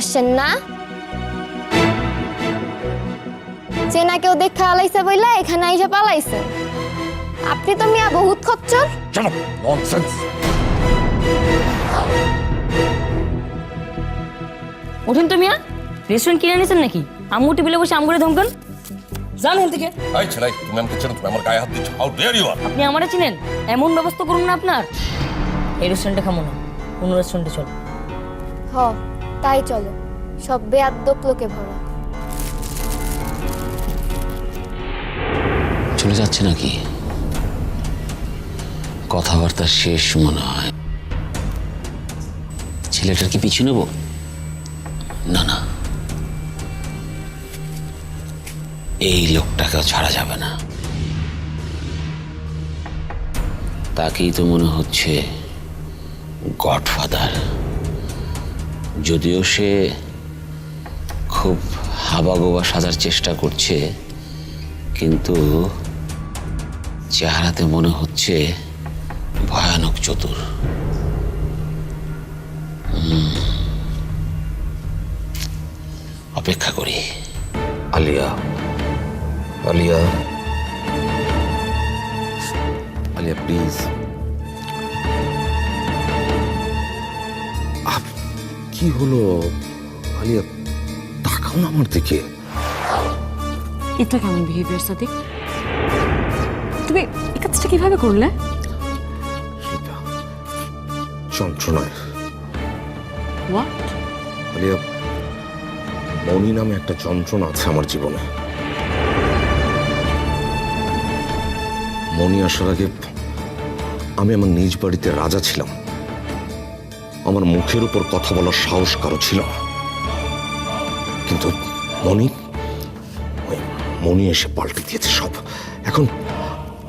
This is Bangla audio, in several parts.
আসছেন না? চেনা কেউ দেখা আলাইছে বইলা এখানে আইসা পালাইছেন আপনি তো মিয়া বহুত খচ্চর। চলো ননসেন্স ওঠেন তো মিয়া। রেস্টুরেন্ট কিনে নিয়েছেন নাকি? আম্মু টেবিলে বসে আম করে ধমকান। যান এখান থেকে। এই ছেলাই তুমি আমাকে চেনো তুমি আমার গায়ে হাত দিচ্ছ। হাউ ডেয়ার ইউ আর আপনি আমারে চিনেন? এমন ব্যবস্থা করুন না আপনার। এই রেস্টুরেন্টে খামো না। অন্য রেস্টুরেন্টে চল। হ। তাই চলো, সব বেয়াদ্দপ লোকে ভরা। চলে যাচ্ছে নাকি? কথাবার্তা শেষ মনে হয়। ছেলেটার কি পিছু নেব? না না। এই লোকটাকেও ছাড়া যাবে না। তাকেই তো মনে হচ্ছে গডফাদার। যদিও সে খুব হাবাগোবা সাজার চেষ্টা করছে, কিন্তু চেহারাতে মনে হচ্ছে ভয়ানক চতুর। অপেক্ষা করি। আলিয়া আলিয়া। আলিয়া প্লিজ কি হলো? আলিয়া তাকাও না আমার দিকে। এটা কেমন বিহেভিয়ার সাদিক? তুমি এই কাজটা কীভাবে করলে? সেটা যন্ত্রণায়। হোয়াট আলিয়া মনি নামে একটা যন্ত্রণা আছে আমার জীবনে। মনি আসার আগে আমি আমার নিজ বাড়িতে রাজা ছিলাম। আমার মুখের উপর কথা বলার সাহস কারও ছিল না। কিন্তু মনি ওই মনি এসে পাল্টে দিয়েছে সব। এখন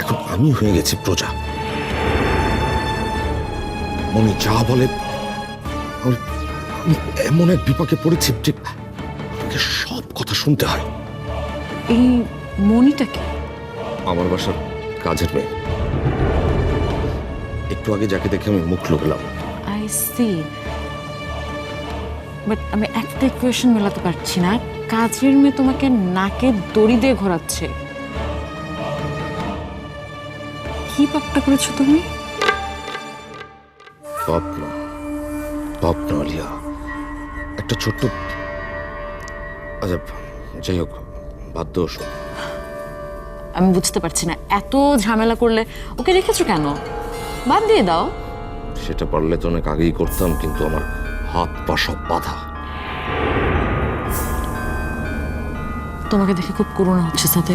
এখন আমি হয়ে গেছি প্রজা। মনি যা বলে এমন এক বিপাকে পড়েছি যে আমাকে সব কথা শুনতে হয়। এই মনিটাকে আমার বাসার কাজের মেয়ে। একটু আগে যাকে দেখে আমি মুখ লুকলাম। সি বাট আমি একটা ইকুয়েশন মেলাতে পারছি না। কাজের মেয়ে তোমাকে নাকে দড়ি দিয়ে ঘোরাচ্ছে। কি পাপটা করেছ তুমি? পাপ না পাপ না আলিয়া। একটা ছোট্ট আচ্ছা যাই হোক বাধ্য আমি বুঝতে পারছি না। এত ঝামেলা করলে ওকে রেখেছো কেন? বাদ দিয়ে দাও। সেটা পারলে তো অনেক আগেই করতাম কিন্তু আমার হাত পা সব বাধা। তোমাকে দেখে খুব করুণা হচ্ছে সাথে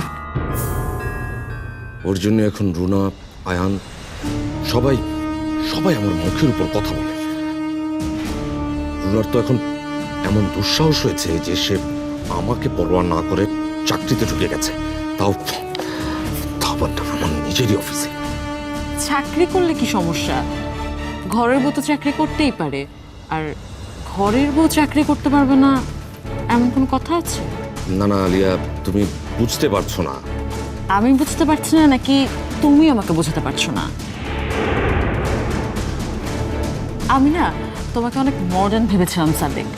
ওর জন্য এখন রুনা আয়ান সবাই সবাই আমার মুখের উপর কথা বলে। রুনার তো এখন এমন দুঃসাহস হয়েছে যে সে আমাকে পরোয়া না করে চাকরিতে ঢুকে গেছে। তাও তাও আমার নিজেরই অফিসে। চাকরি করলে কি সমস্যা? ঘরের বউ তো চাকরি করতেই পারে। আর ঘরের বউ চাকরি করতে পারবে না এমন কোনো কথা আছে? না না আলিয়া তুমি বুঝতে পারছ না। আমি বুঝতে পারছি না নাকি তুমি আমাকে বোঝাতে পারছ না? আমি না তোমাকে অনেক মডার্ন ভেবেছিলাম সাদেক।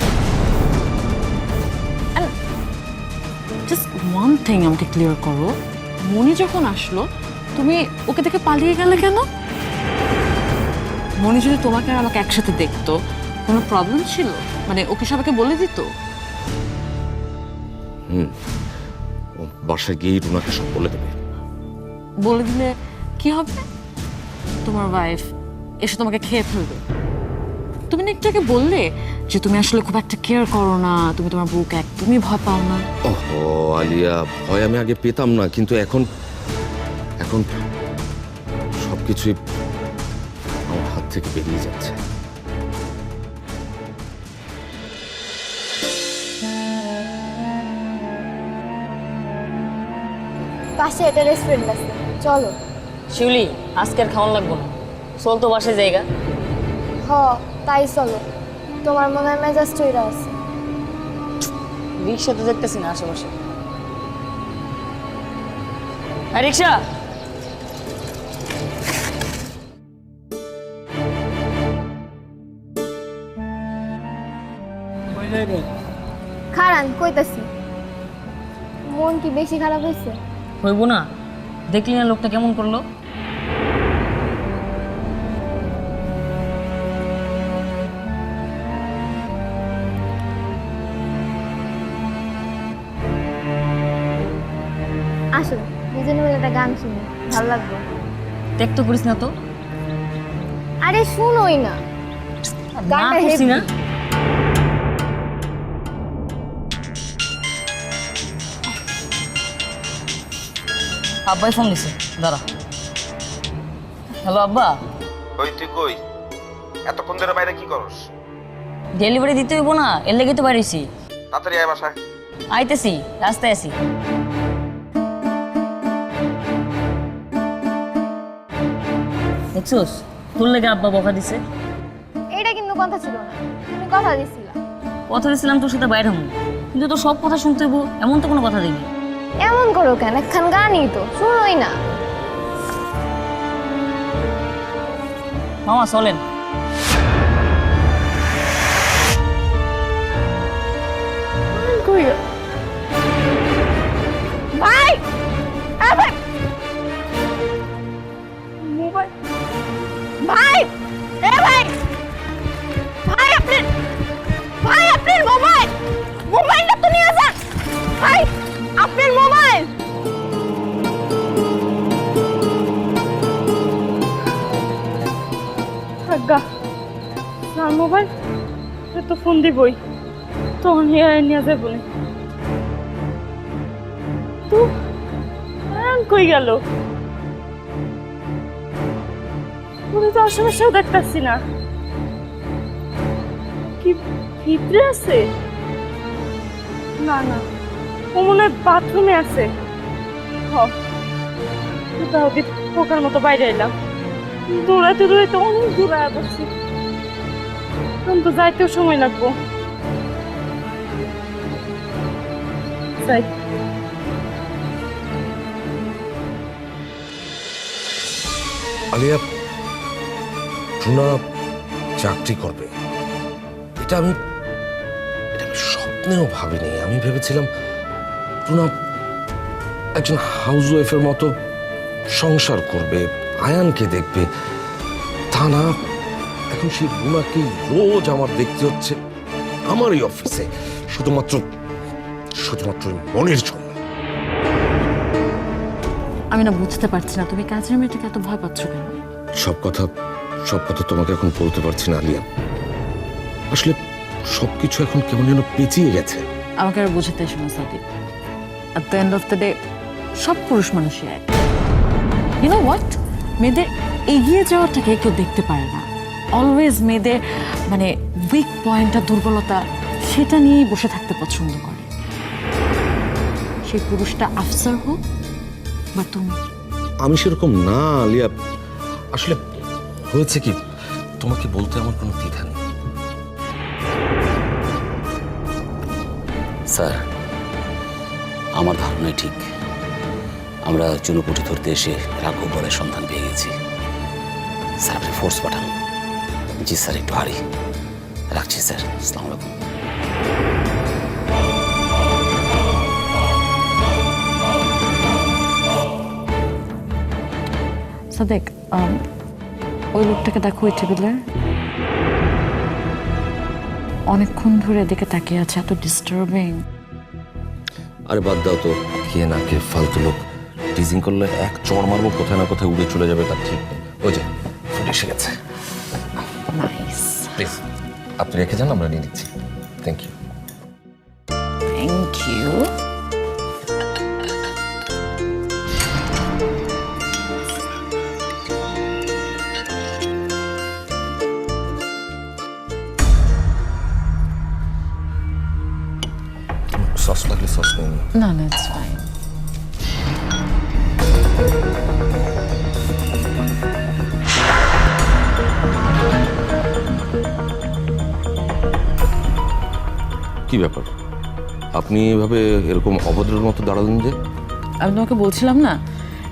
জাস্ট ওয়ান থিং আমাকে ক্লিয়ার করো। মনি যখন আসলো তুমি ওকে দেখে পালিয়ে গেলে কেন? মনি যদি তোমাকে আর আমাকে একসাথে দেখতো। কোনো প্রবলেম ছিল? মানে ওকে সবাইকে বলে দিত? ও বাসায় গিয়েই রুনাকে সব বলে দেবে। বলে দিলে কি হবে? তোমার ওয়াইফ এসে তোমাকে খেয়ে ফেলবে। তুমি না একটু আগে বললে যে তুমি আসলে খুব একটা কেয়ার করো না তুমি তোমার বউকে একদমই ভয় পাও না। ওহো আলিয়া ভয় আমি আগে পেতাম না কিন্তু এখন এখন সবকিছুই থেকে বেরিয়ে যাচ্ছে। পাশে একটা রেস্টুরেন্ট আছে। চলো। শিউলি আজকের খাওয়ান লাগবো না। চল তো বাসে জায়গা হ তাই চলো। তোমার মনে হয় মেজাজ আছে। রিক্সা তো দেখতেছি না আশেপাশে। হ্যাঁ রিক্সা! কি বেশি খারাপ হয়েছে? হইব না। দেখলি না লোকটা কেমন করল? আসো একটা গান শুনি ভালো লাগবে। দেখ তো করিস না তো। আরে শুনোই না। গানটা heavy। না। আব্বাই ফোন দিছে। দাঁড়া। হ্যালো আব্বা? ওই তুই কই? এতক্ষণ ধরে বাইরে কি করস? ডেলিভারি দিতে হইব না এর লেগে তো বাড়িছি তাড়াতাড়ি আয় বাসায়। আইতেছি রাস্তায় আছি। দেখছোস তোর লেগে আব্বা বকা দিছে? এটা কিন্তু কথা ছিল না তুমি কথা দিছিলা। কথা দিয়েছিলাম তোর সাথে বাইরে হম কিন্তু তোর সব কথা শুনতে হইব এমন তো কোনো কথা দেখি এমন করো কেন? একখান গানই তো শুনোই না। মামা চলেন। ভাই! ভাই! মোবাইল ভাই! এ ভাই ভাই! ফোন দিবই। তখন হেয়ার নিয়ে যাব তো কই গেল? ওরে তো আশেপাশেও দেখতেছি না। কি ভিতরে আছে? না না, ও মনে হয় বাথরুমে আছে। তাহলে পোকার মতো বাইরে এলাম দৌড়াতে দৌড়াতে অনেক দূর আয়া এখন তো যাইতেও সময় লাগবো। চাকরি করবে। এটা আমি এটা আমি স্বপ্নেও ভাবিনি। আমি ভেবেছিলাম টুনা একজন হাউস ওয়াইফের মতো সংসার করবে, আয়ানকে দেখবে। তা না এখন সেই রুনাকে রোজ আমার দেখতে হচ্ছে আমারই অফিসে। শুধুমাত্র শুধুমাত্র মনের জন্য। আমি না বুঝতে পারছি না তুমি কাজের মেয়েটাকে এত ভয় পাচ্ছ কেন? সব কথা সব কথা তোমাকে এখন বলতে পারছি না আলিয়া। আসলে সবকিছু এখন কেমন যেন পেঁচিয়ে গেছে। আমাকে আর বুঝতে এসো না Sadik. At the end of the day সব পুরুষ মানুষই এক। ইউ নো হোয়াট মেয়েদের এগিয়ে যাওয়াটাকে কেউ দেখতে পারে না। অলওয়েজ মেয়েদের মানে উইক পয়েন্টটা দুর্বলতা সেটা নিয়েই বসে থাকতে পছন্দ করে। সেই পুরুষটা আফসার হোক বা তুমি। আমি সেরকম না আলিয়া। আসলে হয়েছে কি তোমাকে বলতে আমার কোনো দ্বিধা নেই। স্যার আমার ধারণাই ঠিক। আমরা চুনোপুটি ধরতে এসে রাঘব বলের সন্ধান পেয়ে গেছি। স্যার আপনি ফোর্স পাঠান। জি স্যার একটু হারি রাখছি স্যার আসসালামু আলাইকুম। সাদেক ওই লোকটাকে দেখো ওই টেবিলে। অনেকক্ষণ ধরে এদিকে তাকিয়ে আছে এত ডিস্টার্বিং আরে বাদ দাও তো কে না কে ফালতু লোক। টিজিং করলে এক চড় মারবো কোথায় না কোথায় উড়ে চলে যাবে তার ঠিক ওই যে ফুড এসে গেছে। প্লিজ আপনি রেখে যান আমরা নিয়ে নিচ্ছি। থ্যাংক ইউ থ্যাংক ইউ কি ব্যাপার? আপনি এভাবে এরকম অভদ্রের মতো দাঁড়ালেন যে? আমি তোমাকে বলছিলাম না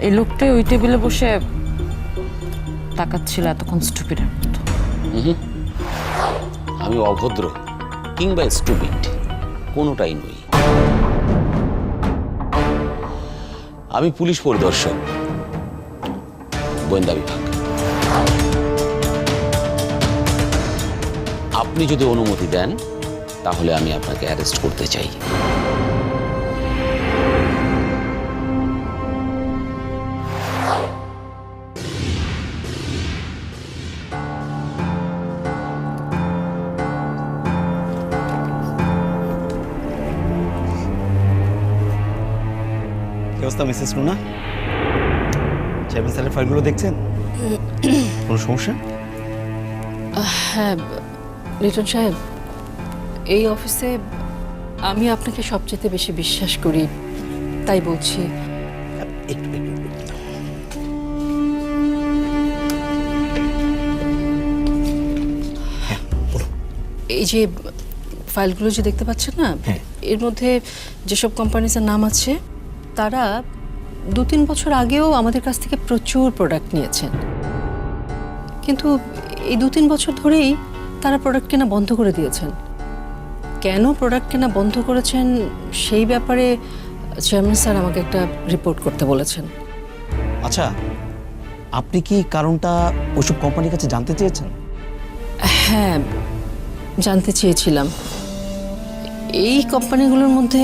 এই লোকটাই ওই টেবিলে বসে তাকাচ্ছিল এতক্ষণ স্টুপিডের মতো। আমি অভদ্র কিংবা স্টুপিড কোনোটাই নই। আমি পুলিশ পরিদর্শক গোয়েন্দা বিভাগ। আপনি যদি অনুমতি দেন তাহলে আমি আপনাকে অ্যারেস্ট করতে চাই। অবস্থা মিসেস রুনা? চেয়ারম্যান স্যারের ফাইলগুলো দেখছেন? কোনো সমস্যা? হ্যাঁ সাহেব এই অফিসে আমি আপনাকে সবচেয়ে বেশি বিশ্বাস করি তাই বলছি। হ্যাঁ এই যে ফাইলগুলো যে দেখতে পাচ্ছেন না হ্যাঁ। এর মধ্যে যেসব কোম্পানিজের নাম আছে তারা দু তিন বছর আগেও আমাদের কাছ থেকে প্রচুর প্রোডাক্ট নিয়েছেন কিন্তু এই দু তিন বছর ধরেই তারা প্রোডাক্ট কেনা বন্ধ করে দিয়েছেন কেন প্রোডাক্ট কেনা বন্ধ করেছেন? সেই ব্যাপারে চেয়ারম্যান স্যার আমাকে একটা রিপোর্ট করতে বলেছেন। আচ্ছা আপনি কি কারণটা ওইসব কোম্পানির কাছে জানতে চেয়েছেন? হ্যাঁ জানতে চেয়েছিলাম। এই কোম্পানিগুলোর মধ্যে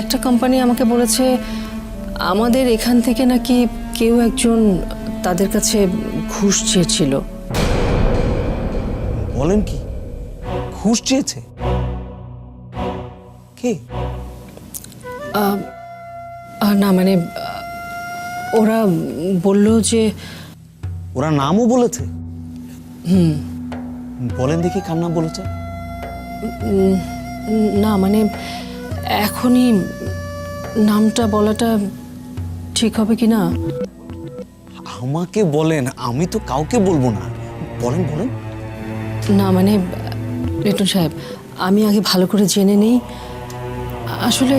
একটা কোম্পানি আমাকে বলেছে আমাদের এখান থেকে নাকি কেউ একজন তাদের কাছে ঘুষ চেয়েছিল। বলেন কি? ঘুষ চেয়েছে? কে? না মানে ওরা বলল যে ওরা নামও বলেছে। হুম। বলেন দেখি কার নাম বলেছে। না মানে এখনই নামটা বলাটা ঠিক হবে কি না? আমাকে বলেন আমি তো কাউকে বলব না। বলেন বলেন। না মানে লিটন সাহেব আমি আগে ভালো করে জেনে নেই। আসলে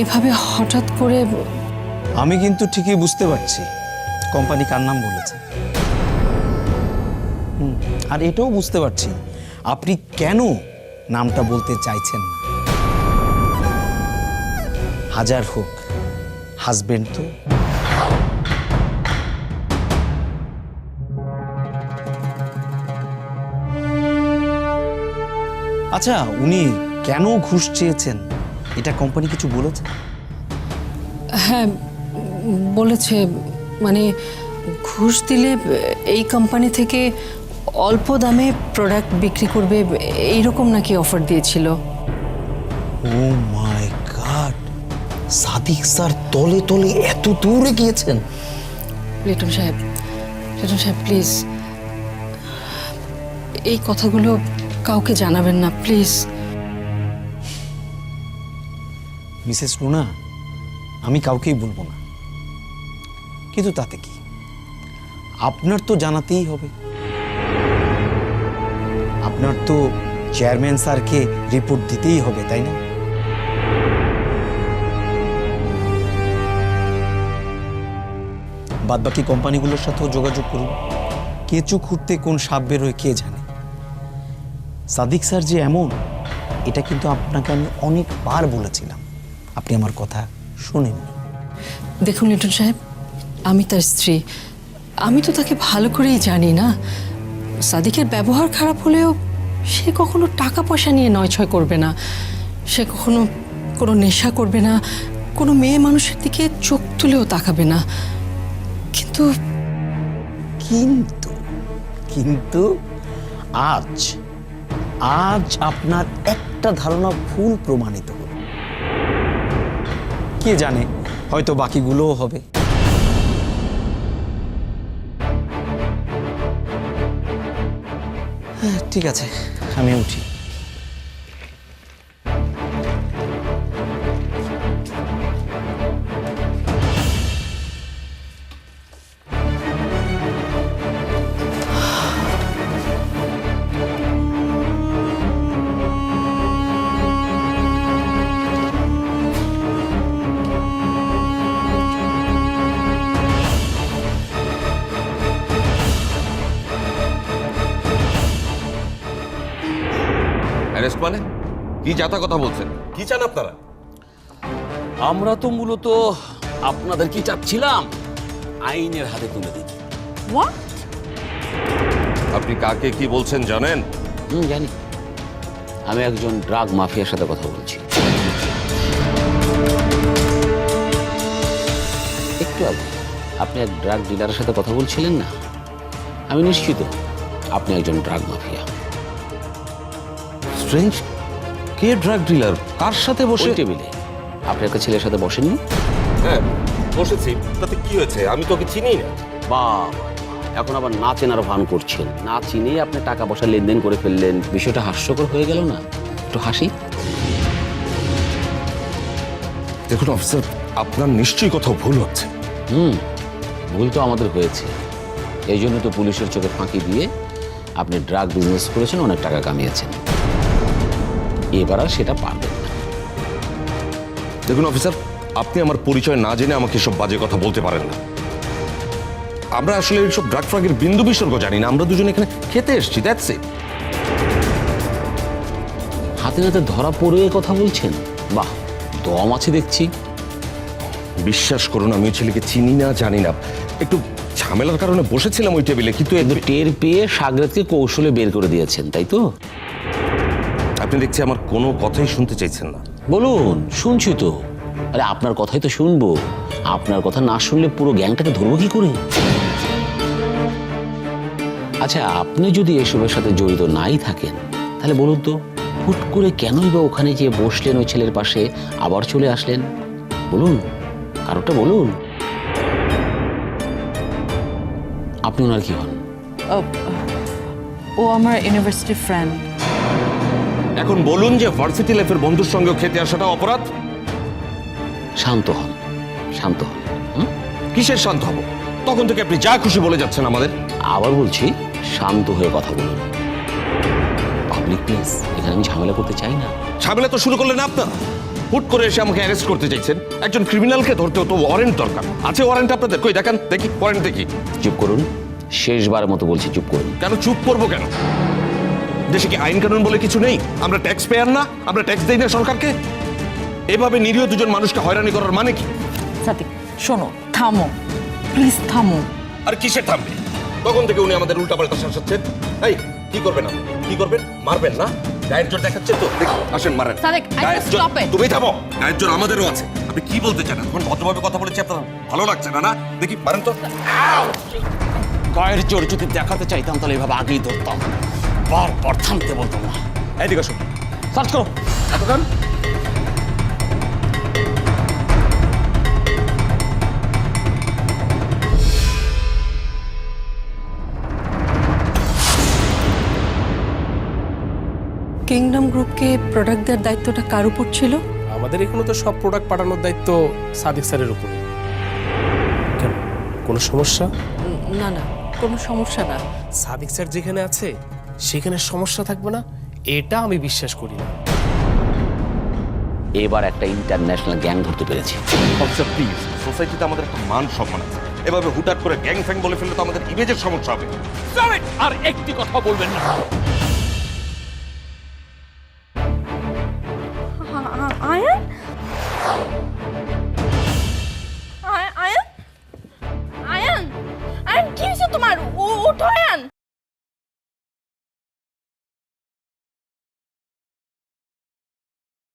এভাবে হঠাৎ করে আমি কিন্তু ঠিকই বুঝতে পারছি। কোম্পানি কার নাম বলেছে। আর এটাও বুঝতে পারছি। আপনি কেন নামটা বলতে চাইছেন না? হাজার হোক, হাজবেন্ড তো। আচ্ছা উনি কেন ঘুষ চেয়েছেন? এটা কোম্পানি কিছু বলেছে? হ্যাঁ বলেছে মানে ঘুষ দিলে এই কোম্পানি থেকে অল্প দামে প্রোডাক্ট বিক্রি করবে এইরকম নাকি অফার দিয়েছিল। Oh my god! Sadiq sir তলে তলে এত দূরে গিয়েছেন। লিটন সাহেব লিটন সাহেব প্লিজ এই কথাগুলো কাউকে জানাবেন না প্লিজ মিসেস রুনা, আমি কাউকেই বলব না। কিন্তু তাতে কি? আপনার তো জানাতেই হবে। আপনার তো চেয়ারম্যান স্যারকে রিপোর্ট দিতেই হবে, তাই না? বাদবাকি কোম্পানিগুলোর সাথেও যোগাযোগ করুন। কেঁচু খুঁড়তে কোন সাপ বেরোয় কে জানে। সাদিক স্যার যে এমন, এটা কিন্তু আপনাকে আমি অনেকবার বলেছিলাম। আপনি আমার কথা শোনেননি দেখুন লিটন সাহেব আমি তার স্ত্রী। আমি তো তাকে ভালো করেই জানি না। সাদিকের ব্যবহার খারাপ হলেও সে কখনো টাকা পয়সা নিয়ে নয় ছয় করবে না। সে কখনো কোনো নেশা করবে না। কোনো মেয়ে মানুষের দিকে চোখ তুলেও তাকাবে না। কিন্তু কিন্তু কিন্তু আজ আজ আপনার একটা ধারণা ভুল প্রমাণিত হল। কে জানে হয়তো বাকিগুলোও হবে। ঠিক আছে আমি উঠি। কি যাতা কথা বলছেন? কি চান আপনারা? আমরা তো মূলত আপনাদের কি চাচ্ছিলাম? আইনের হাতে তুলে দিই। আপনি কাকে কি বলছেন জানেন? হুম জানি। আমি একজন ড্রাগ মাফিয়ার সাথে কথা বলছি। একটু আগে আপনি এক ড্রাগ ডিলারের সাথে কথা বলছিলেন না? আমি নিশ্চিত আপনি একজন ড্রাগ মাফিয়া। স্ট্রেঞ্জ কে ড্রাগ ডিলার কার সাথে বসে টেবিলে। আপনি একটা ছেলের সাথে বসেননি হ্যাঁ বসেছি। তাতে কি হয়েছে? আমি তোকে চিনি না। বা এখন আবার না চেনার ভান করছেন। না চিনেই আপনি টাকা পয়সা লেনদেন করে ফেললেন। বিষয়টা হাস্যকর হয়ে গেল না? একটু হাসি? দেখুন অফিসার আপনার নিশ্চয়ই কোথাও ভুল হচ্ছে। হুম ভুল তো আমাদের হয়েছে। এই জন্য তো পুলিশের চোখে ফাঁকি দিয়ে আপনি ড্রাগ বিজনেস করেছেন অনেক টাকা কামিয়েছেন। এবার আর সেটা পারবেন না। দেখুন অফিসার আপনি আমার পরিচয় না জেনে আমাকে সব বাজে কথা বলতে পারেন না। আমরা আসলে এইসব ড্রাগ ফ্রাগের বিন্দু বিসর্গ জানি না আমরা দুজন এখানে খেতে এসেছি দ্যাটস ইট হাতে নাতে ধরা পড়ে কথা বলছেন? বাহ দম আছে দেখছি। বিশ্বাস করুন আমি ওই ছেলেকে চিনি না জানি না। একটু ঝামেলার কারণে বসেছিলাম ওই টেবিলে কিন্তু টের পেয়ে সাগরেদকে কৌশলে বের করে দিয়েছেন তাই তো? আপনি দেখছি আমার কোনো কথাই শুনতে চাইছেন না। বলুন শুনছি তো। আরে আপনার কথাই তো শুনব। আপনার কথা না শুনলে পুরো গ্যাংটাকে ধরবো কি করে? আচ্ছা আপনি যদি এসবের সাথে জড়িত নাই থাকেন তাহলে বলুন তো হুট করে কেনই বা ওখানে যে বসলেন ওই ছেলের পাশে আবার চলে আসলেন? বলুন কারোটা বলুন। আপনি ওনার কি হন? ও আমার ইউনিভার্সিটি ফ্রেন্ড। এখন বলুন যে ভার্সিটি লাইফের বন্ধুর সঙ্গে খেতে আসাটা অপরাধ? শান্ত হন শান্ত হন কিসের শান্ত হব? তখন থেকে আপনি যা খুশি বলে যাচ্ছেন আমাদের। আবার বলছি শান্ত হয়ে কথা বলুন। পাবলিক প্লেস এখানে আমি ঝামেলা করতে চাই না। ঝামেলা তো শুরু করলেন আপনারা। হুট করে এসে আমাকে অ্যারেস্ট করতে চাইছেন। একজন ক্রিমিনালকে ধরতেও তো ওয়ারেন্ট দরকার। আছে ওয়ারেন্ট আপনাদের? কই দেখান দেখি ওয়ারেন্ট দেখি। চুপ করুন শেষবারের মতো বলছি চুপ করুন। কেন চুপ করব কেন? দেশে কি আইন কানুন বলে কিছু নেই? আমরা ট্যাক্স পেয়ার না আমরা ট্যাক্স দেই না সরকারকে। এভাবে নিরীহ দুজন মানুষকে হয়রানি করার মানে কি? সাদিক শোনো থামো। প্লিজ থামো। আর কিসের থামবে? তখন থেকে উনি আমাদের উল্টাপাল্টা শাসাচ্ছেন? এই কি করবেন আপনি? কি করবেন? মারবেন না? গায়ের জোর দেখাচ্ছেন তো? দেখি, আসেন মারেন। সাদেক, গায়ের জোর- তুমি থামো। গায়ের জোর আমাদেরও আছে। আপনি কি বলতে চান? এখন ভদ্রভাবে কথা বলেছি আপনার ভালো লাগছে না না? দেখি মারেন তো। গায়ের জোর যদি দেখাতে চাইতাম তাহলে এভাবে আগেই ধরতাম। বারবার থামতে বলতাম না। এইদিকে আসুন সার্চ করো। এতক্ষণ? কিংডম গ্রুপকে প্রোডাক্ট দেওয়ার দায়িত্বটা কার উপর ছিল? আমাদের এখানে তো সব প্রোডাক্ট পাঠানোর দায়িত্ব সাদিক স্যারের উপর। কেন? কোনো সমস্যা? না না কোনো সমস্যা না। সাদিক স্যার যেখানে আছে সেখানে সমস্যা থাকবে না এটা আমি বিশ্বাস করি না। এবার একটা ইন্টারন্যাশনাল গ্যাং ধরতে পেরেছি। অফিসার প্লিজ সোসাইটিতে আমাদের একটা মান সম্মান আছে। এভাবে হুটহাট করে গ্যাং ফ্যাং বলে ফেললে তো আমাদের ইমেজের সমস্যা হবে। আর একটি কথা বলবেন না।